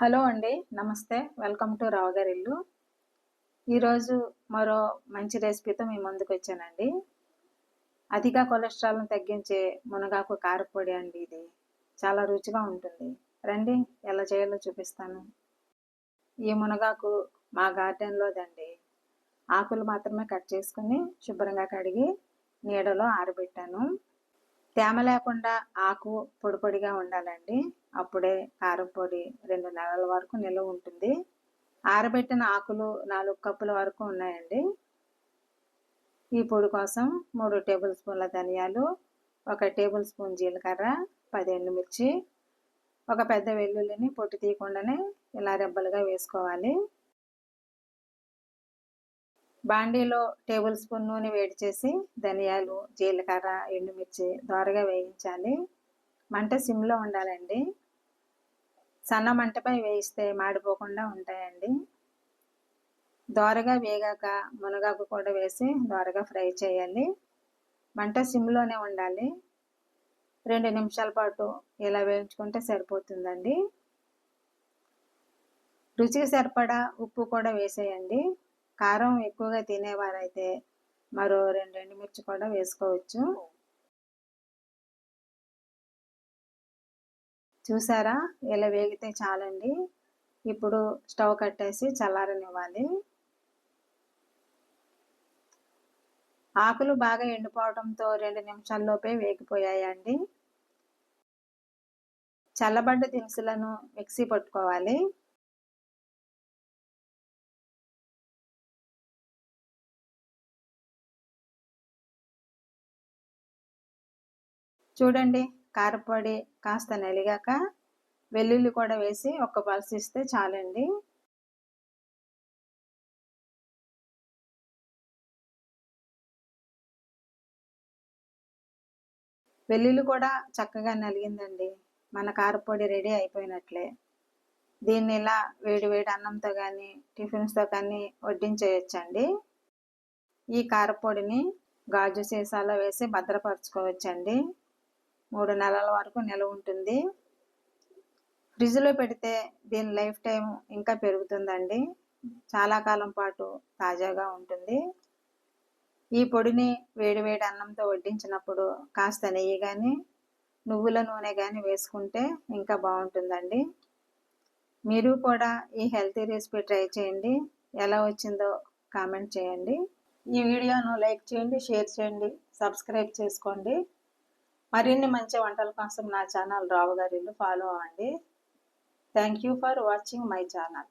Hello అండి నమస్తే. Welcome to రావుగారి ఇల్లు ఈరోజు మరో మంచి రెసిపీతో మీ ముందుకు వచ్చానండి. అధిక కొలెస్ట్రాల్ను తగ్గించే మునగాకు కారపొడి అండి ఇది. చాలా రుచిగా ఉంటుంది. రండి ఎలా చేయాలో చూపిస్తాను. ఈ మునగాకు మా గార్డెన్లోదండి. ఆకులు మాత్రమే కట్ చేసుకుని శుభ్రంగా కడిగి నీడలో ఆరబెట్టాను. తేమ లేకుండా ఆకు పొడి పొడిగా ఉండాలండి. అప్పుడే కారపొడి రెండు నెలల వరకు నిల్వ ఉంటుంది. ఆరబెట్టిన ఆకులు నాలుగు కప్పుల వరకు ఉన్నాయండి. ఈ పొడి కోసం మూడు టేబుల్ స్పూన్ల ధనియాలు ఒక టేబుల్ స్పూన్ జీలకర్ర పది ఎండుమిర్చి ఒక పెద్ద వెల్లుల్లిని పొట్టు తీయకుండానే ఇలా రెబ్బలుగా వేసుకోవాలి. బాండీలో టేబుల్ స్పూన్ నూనె వేడి చేసి ధనియాలు జీలకర్ర ఎండుమిర్చి దోరగా వేయించాలి. మంట సిమ్లో ఉండాలండి. సన్న మంటపై వేయిస్తే మాడిపోకుండా ఉంటాయండి. దోరగా వేగాక మునగాకు కూడా వేసి దోరగా ఫ్రై చేయాలి. మంట సిమ్లోనే ఉండాలి. రెండు నిమిషాల పాటు ఇలా వేయించుకుంటే సరిపోతుందండి. రుచికి సరిపడా ఉప్పు కూడా వేసేయండి. కారం ఎక్కువగా తినేవారైతే మరో రెండు ఎండుమిర్చి కూడా వేసుకోవచ్చు. చూసారా? ఇలా వేగితే చాలండి. ఇప్పుడు స్టవ్ కట్టేసి చల్లారనివ్వాలి. ఆకులు బాగా ఎండిపోవడంతో రెండు నిమిషాల్లోపే వేగిపోయాయండి. చల్లబడ్డ దినుసులను మిక్సీ పట్టుకోవాలి. చూడండి. కారపొడి కాస్త నలిగాక వెల్లుల్లి కూడా వేసి ఒక పల్స్ ఇస్తే చాలండి. వెల్లుల్లి కూడా చక్కగా నలిగిందండి. మన కారపొడి రెడీ అయిపోయినట్లే. దీన్ని ఇలా వేడి వేడి అన్నంతో కానీ టిఫిన్స్తో కానీ వడ్డించేయచ్చండి. ఈ కారపొడిని గాజు సీసాలో వేసి భద్రపరచుకోవచ్చండి. మూడు నెలల వరకు నిల్వ ఉంటుంది. ఫ్రిడ్జ్లో పెడితే దీని లైఫ్ టైం ఇంకా పెరుగుతుందండి. చాలా కాలం పాటు తాజాగా ఉంటుంది. ఈ పొడిని వేడి వేడి అన్నంతో వడ్డించినప్పుడు కాస్త నెయ్యి కానీ నువ్వుల నూనె కానీ వేసుకుంటే ఇంకా బాగుంటుందండి. మీరు కూడా ఈ హెల్తీ రెసిపీ ట్రై చేయండి. ఎలా వచ్చిందో కామెంట్ చేయండి. ఈ వీడియోను లైక్ చేయండి షేర్ చేయండి సబ్స్క్రైబ్ చేసుకోండి. మరిన్ని మంచి వంటల కోసం నా ఛానల్ రావు గారి ఫాలో అవ్వండి. Thank you for watching my channel